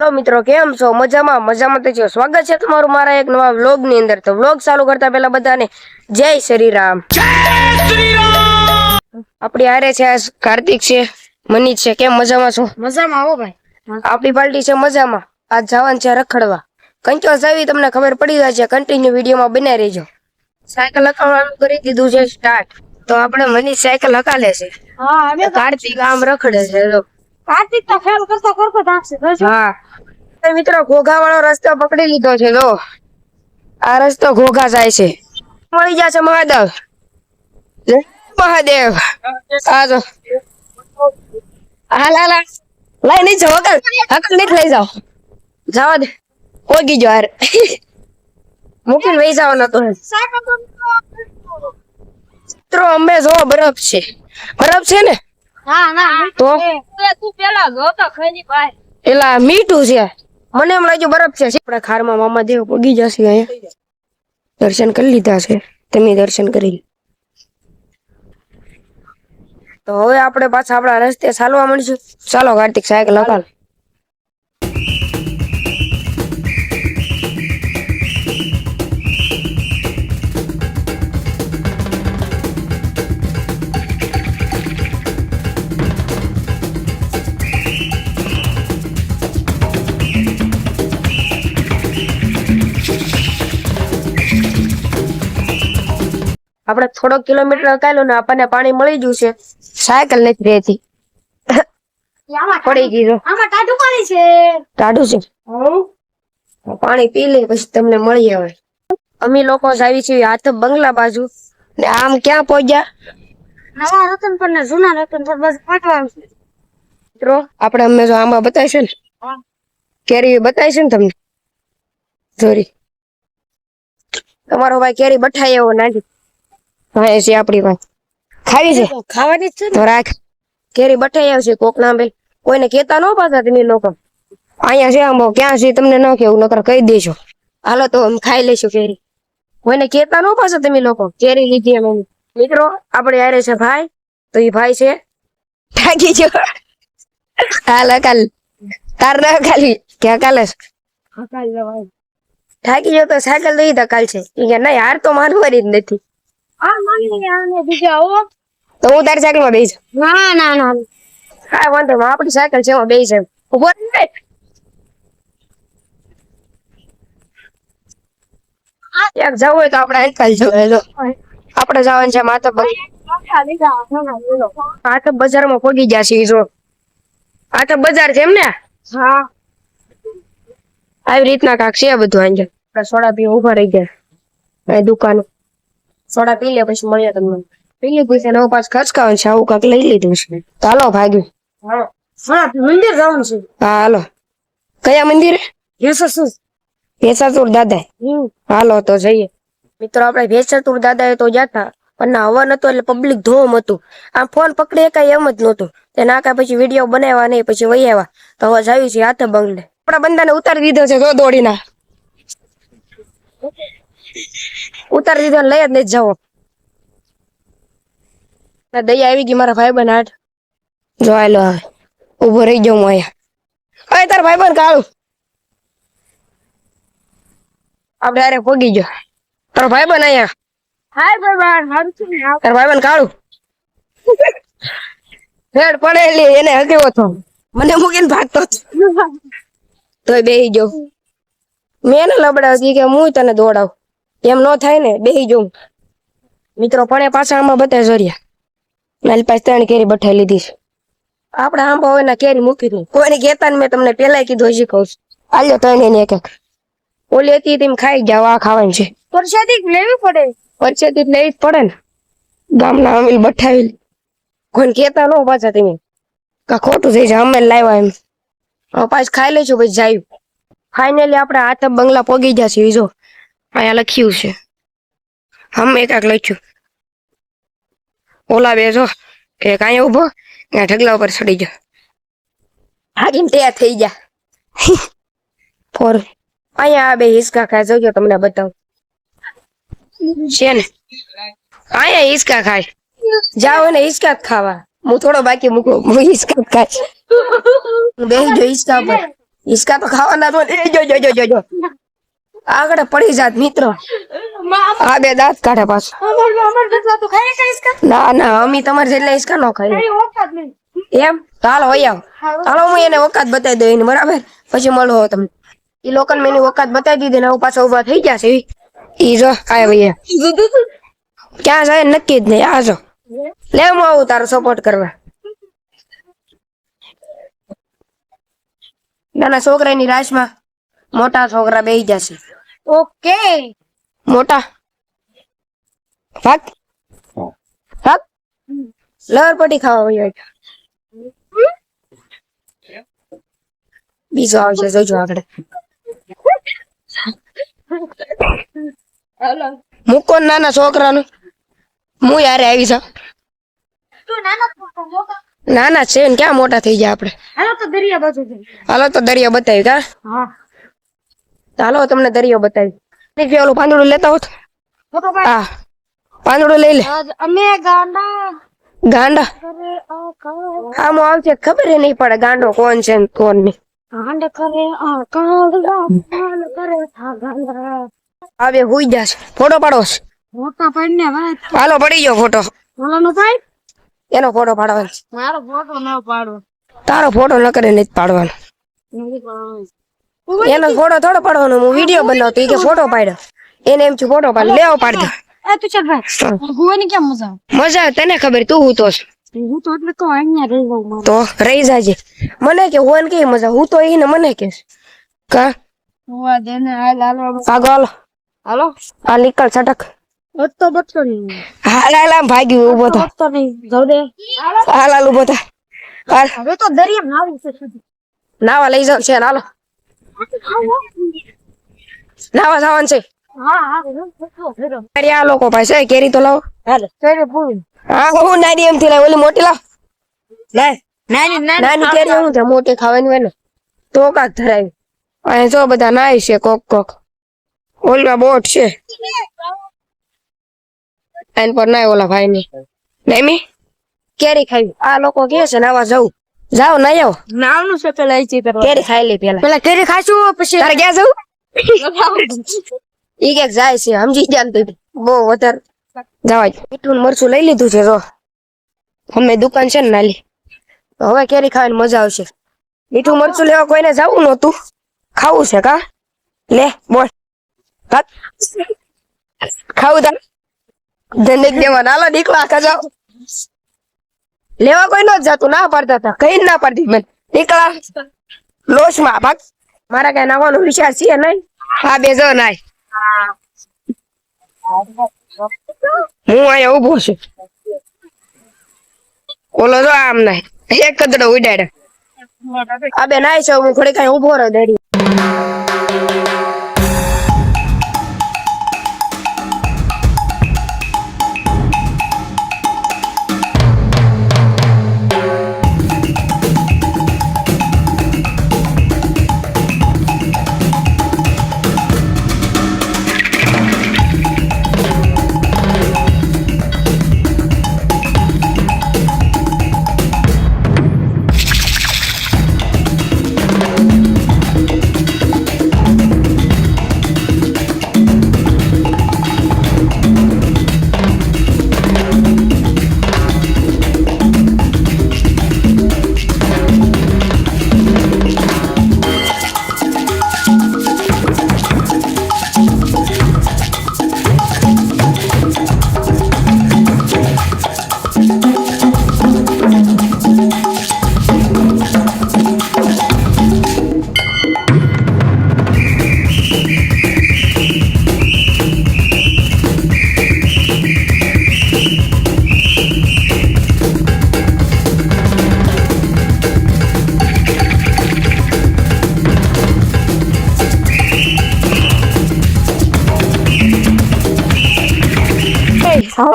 તો મિત્રો કેમ છો? મજામાં? મજામાં તો છો સ્વાગત છે તમારું મારા એક નવા વ્લોગની અંદર. તો વ્લોગ ચાલુ કરતા પહેલા બધાને જય શ્રી રામ. આપણી હારે છે કાર્તિક છે મનીષ છે. કેમ મજામાં છો? મજામાં આવો ભાઈ. આપણી પાર્ટી છે મજામાં. આજ જવાનું છે રખડવા. કંચો જાવી તમને ખબર પડી જાય છે કન્ટિન્યુ વિડીયોમાં બનાવી રહેજો. સાયકલ હકાવવાનું કરી દીધું છે સ્ટાર્ટ તો આપણે મનીષ સાયકલ હકાલે છે. હા કાર્તિક આમ રખડે છે કાર્તિક તો ખેલ કરતા કરતા થાકશે હા. મિત્રો ઘોઘા વાળો રસ્તો પકડી લીધો છે જો. આ રસ્તો ઘોઘા જાય છે. મળી જશે મહાદેવ. મહાદેવ. આ જો. હાલ હાલ. લઈ નહીં જાઓ હકલ. હકલ નહીં લઈ જાઓ. જવા દે. ઓગી જો યાર મૂકીને વહી જવાનો તો તો મિત્રો અમે જો બરફ છે. બરફ છે ને? હા ના તો? તું પેલા ગયો તો ખરી ભાઈ. એલા મીઠું છે. મને એમ લાગ્યું બરફ છે. આપણા ખારમાં મામા દેવ પગી જશે અહીંયા. દર્શન કરી લીધા છે. તમે દર્શન કરી. તો હવે આપણે પાછા આપણા રસ્તે ચાલવા મળીશું. ચાલો કાર્તિક સાયકલ હકાલ આપણે થોડોક કિલોમીટર હકાલ્યો ને આપણને પાણી મળી ગયું છે. સાયકલ નથી રહેતી. પડી ગયું. આમાં ટાઢું પાણી છે. ટાઢું છે. પાણી પી લે પછી તમને મળી આવે અમે લોકો આવી છીએ હાથ બંગલા બાજુ. ને આમ ક્યાં પહોંચ્યા? નવા રતન પર ને જૂના રતન પર બસ છે. મિત્રો આપણે અમે જો આમાં બતાવીશું ને. કેરી બતાવીશું ને તમને? જોરી તમારો ભાઈ કેરી બઠાઈ એવો નાખી. એ છે આપણી વાત ખાવી છે ખાવાની છે તો રાખ. કેરી બઠાઈ આવશે કોક ના બેલ કોઈને કેતા ન પાછા તમે લોકો. અહીંયા છે આંબો ક્યાં છે તમને ન કેવું નકર કહી દેજો. હાલો તો અમે ખાઈ લઈશું કેરી કોઈને કેતા ન પાછા તમે લોકો. કેરી લીધી એમ. મિત્રો આપણે આરે છે ભાઈ. તો એ ભાઈ છે. ઠાકી જો હાલ કાલ. તાર ના ખાલી. ક્યાં કાલે ઠાકી જો તો સાયકલ દઈ તા કાલ છે. કે નહીં હાર તો માનવાની જ નથી. આ માની આને બીજા આવો તો હું તારી સાયકલમાં બેસી ના ના ના. કાઈ વાંધો નહીં, આપણી સાયકલ છે એમાં બેસી ઊભો. જવું હોય તો આપણે આપણે જવાનું છે માતા આ તો બજારમાં પગી ગયા છીએ જો. તો બજાર છે એમ ને? હા. આવી રીતના કાક છે બધું આજે. સોડા પીવા ઊભા રહી ગયા. દુકાન. સોડા પી લે પછી મળીએ તમને. પી લીધું છે નવ પાંચ ખચકાવાનું છે આવું કાક લઈ લીધું છે. ચાલો ભાગ્યું. હા મંદિર જવાનું છે. હા હાલો. કયા મંદિરે? યસસ ભેસાસુર દાદા. હાલો તો જઈએ. મિત્રો આપણે ભેસાતુર દાદા તો જતા પણ ના હવા હતો એટલે પબ્લિક ધોમ હતું. આમ ફોન પકડી કઈ એમ જ નહોતું. તે ના કાંઈ પછી વીડિયો બનાવ્યા નહીં પછી વહી આવ્યા. તો હવે જાયું છે હાથે બંગલે. આપણા બંદાને ઉતારી દીધો છે તો દોડીના. ઉતારી દીધો ને લઈ જ નહીં જવો દઈ આવી ગઈ મારા ભાઈ બન હાટ. જો આયલો હવે ઊભો રહી જાઉં હું અહીંયા. અરે તારા ભાઈ બન કાળું. આપડે અરે પોગી ગયો. તારો ભાઈ બન અહીંયા. હાય ભાઈ હારું છે ભાઈ બન કાળું. હેડ પડેલી એને હકેવો તો. મને મૂકીને ભાગતો. તોય બેહી ગયો. મેં એને લબડાવતી કે હું તને દોડાવ. એમ નો થાય ને બેહી જઉં. મિત્રો પણ પાછા આમાં બધા જોરિયા. મારી પાસે ત્રણ કેરી બઠાઈ લીધી છે. આપણે આંબા હોય ના કેરી મૂકી દઉં. કોઈને કહેતા ને મેં તમને પેલા કીધું હજી કહું છું. આલ્યો ત્રણ એને એક એક. ઓલી હતી તેમ ખાઈ ગયા આ ખાવાની છે. પરસાદી લેવી પડે. પરચેતી લેવી જ પડે ને. ગામના અમીલ બઠાવી કોઈને કહેતા ન પાછા તમે. કા ખોટું થઈ જાય અમે લાવ્યા એમ. પાછું ખાઈ લઈશું પછી જાય. ફાઇનલી આપણે હાથ બંગલા પોગી ગયા છીએ જો અહીંયા લખ્યું છે. હમ એકાક લખ્યું. ઓલા બે જો એક અહીંયા ઊભો ત્યાં ઢગલા ઉપર ચડી જા. હાગીને તૈયાર થઈ જા. ફોર. અહીંયા આ બે હિસકા ખાય જોજો તમને બતાવું. છે ને? અહીંયા હિસકા ખાય. જાઓ ને હિસકા જ ખાવા. હું થોડો બાકી મૂકું હું હિસકા ખાઈશ. બેસી જો હિસકા પર. હિસકા તો ખાવાના તો એ જો જો જો જો. આગળ પડી જાત મિત્રો. આ બે દાંત કાઢે પાછો. ના ના અમી તમારે જેટલા હિસકા નો ખાઈ એમ? હાલ વહી હાલો. હું એને ઓકાત બતાવી દઉં એને બરાબર? પછી મળો તમને. એ લોકોને મેં એની ઓકાત બતાવી દીધી ને પાછા ઊભા થઈ ગયા છે. ઈ. ઈ જો આય ભૈયા ક્યાં જાય નક્કી જ નહીં. આ જો. લે હું આવું તારો સપોર્ટ કરવા. નાના છોકરાની રાશમાં મોટા છોકરા બેહી જશે ઓકે. મોટા. ભાગ. ભાગ. લવર પટ્ટી ખાવા વયો બીજો આવશે જોજો આગળ. મૂકો નાના છોકરાનું. હું યારે આવી નાનો નાના છે ને ક્યાં મોટા થઈ ગયા આપણે? હાલો તો દરિયા બાજુ હાલો તો દરિયા બતાવી કા? હા. હાલો તમને દરિયો બતાવી પેલું પાંદડું લેતા હોત. હા પાંદડું લઈ લે. અમે ગાંડા. ગાંડા? આમ આવશે ખબર નહીં પડે ગાંડો કોણ છે કોણ નહીં. ગાંડ કરે આ કાળલા કાળ કરે આ ગાંડા. હવે હુઈ જશે ફોટો પાડો છે. મોટા પાડીને વાત હાલો પડી ગયો ફોટો. ઓલાનો પાડ એનો ફોટો પાડવાનો મારો ફોટો ન પાડો. તારો ફોટો ન કરે નહીં પાડવાનો. નથી પાડવાનો. એનો ફોટો થોડો પાડવાનો હું વીડિયો બનાવતો કે ફોટો પાડ્યો. એને એમ છું ફોટો પાડ લેવો પાડ દો. એ તું ચાલ ભાઈ. ગુવાની કેમ મજા મજા આવે તને ખબર તું હું તો છું. હું તો એટલે કહું અહીંયા રહી જાઉં તો રહી જાજે. મને કે હું કે મજા હું તો એને મને કે કા? હોવા દે ને હાલ હાલો પાગલ હાલો. આ નીકળ છટક. બચતો બટકો નહીં. હાલ હાલ ભાગ્યું ઊભો તો બચતો નહીં. જાવ દે. હાલ હાલ ઊભો થા. હવે તો દરિયા નાવું છે. સુધી નાવા લઈ જાવ છે હાલો. નાવા જવાનું છે. આ લોકો પાસે કેરી તો લાવો. હા હું નાની એમ થી લાવ ઓલી મોટી લાવ. નાની નાની. કેરી હું છે મોટી ખાવાની હોય ને તો કાક ધરાવી જો બધા નાય છે કોક કોક. ઓલમાં બોટ છે. એન પર નાય ઓલા ભાઈ ની નેમી કેરી ખાવી. આ લોકો કે છે નાવા જવું. જાઓ નાઈ આવો નાવનું છે પેલા ઈચી કરવા કેરી ખાઈ લે પેલા. પેલા કેરી ખાશું પછી તારે ગયા જવું? ઈ કે જાય છે સમજી જાન તું બહુ વધારે. જવાય. મીઠું મરચું લઈ લીધું છે જો. અમે દુકાન છે ને નાલી. હવે કેરી ખાવાની મજા આવશે. મીઠું મરચું લેવા કોઈને જવું નહોતું. ખાવું છે કા? લે બોલ. ખાવું તાર. ધંધે દેવા નાલો નીકળો આખા જાઓ. લેવા કોઈ નો જતું, ના પડતા હતા, કઈ ના પડતી મેં નીકળા લોસમાં ભાગ. મારા કઈ નાવાનો વિચાર છે નહીં? હા બે જો નાય. હું અહીંયા ઊભો છું. ઓલો જો આમ નાય. એક કદડો ઉડાડે આ બે નાય છે, હું થોડી કઈ ઊભો રહ્યો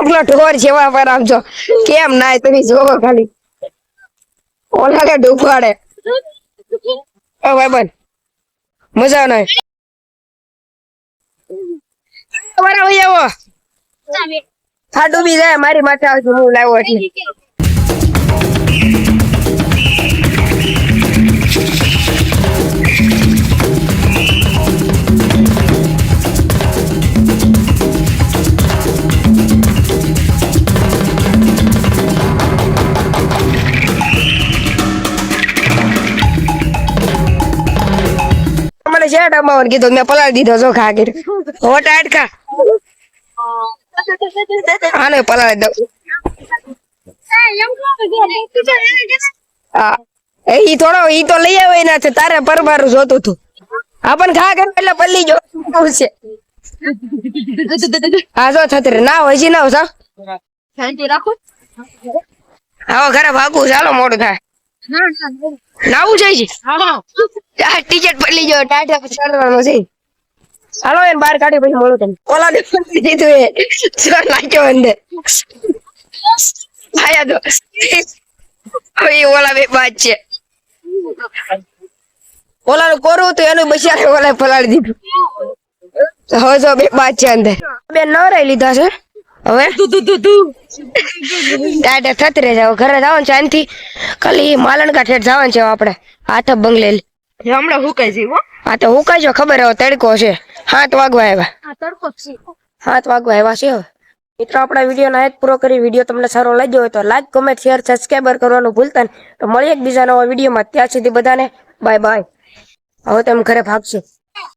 દેડી ઢોર જેવા પર આમ કેમ નાય તમે જોવો ખાલી. ઓલા કે ડૂબાડે ઓ ભાઈ બન મજા નહીં તમારા ભાઈ આવો હા ડૂબી જાય મારી માથે આવજો હું લાવ્યો એટલે. શેઠ અમાવન કીધું મેં પલાળી દીધો જો ખા કરી હોટ આટ ખા આને પલાળી દઉં. એ ઈ થોડો ઈ તો લઈ આવે ના છે તારે પરબારું જોતું તું. આપણ ખા કર એટલે પલ્લી જો. છે? હા જો છત્રી ના હોય છે ના હોય શાંતિ રાખો. આવો ઘરે ભાગું ચાલો મોડું થાય. ના ના નાવું જાય છે હા ટિકિટ પડી જો ટાટા પછી ચડવાનો છે. હાલો એને બહાર કાઢી પછી મળું તને. ઓલા ને દીધું એ. ચોર નાખ્યો એને આયા તો. હવે ઓલા બે બાદ છે. ઓલા નું કોરું હતું એનું બચારે ઓલા પલાળી દીધું. હવે જો બે બાદ છે અંદર. બે નવરાઈ લીધા છે. હવે? ટાટા થતી રહે જાવ ઘરે જવાનું છે આનથી. ખાલી માલણકા ઠેઠ જવાનું છે આપણે. આઠ બંગલે હમણાં હુકાઈ જઈ હા. તો હું જો. ખબર હવે તડકો છે. હાથ વાગવા આવ્યા. આ તડકો છે. હાથ વાગવા આવ્યા છે હવે. મિત્રો આપણા વીડિયો ના જ પૂરો કરી. વીડિયો તમને સારો લાગ્યો હોય તો લાઈક કોમેન્ટ શેર સબસ્ક્રાઈબર કરવાનું ભૂલતા નહીં. તો મળીએ એક બીજા નવા વિડીયોમાં. ત્યાં સુધી બધાને બાય બાય હવે તમે ઘરે ભાગશે.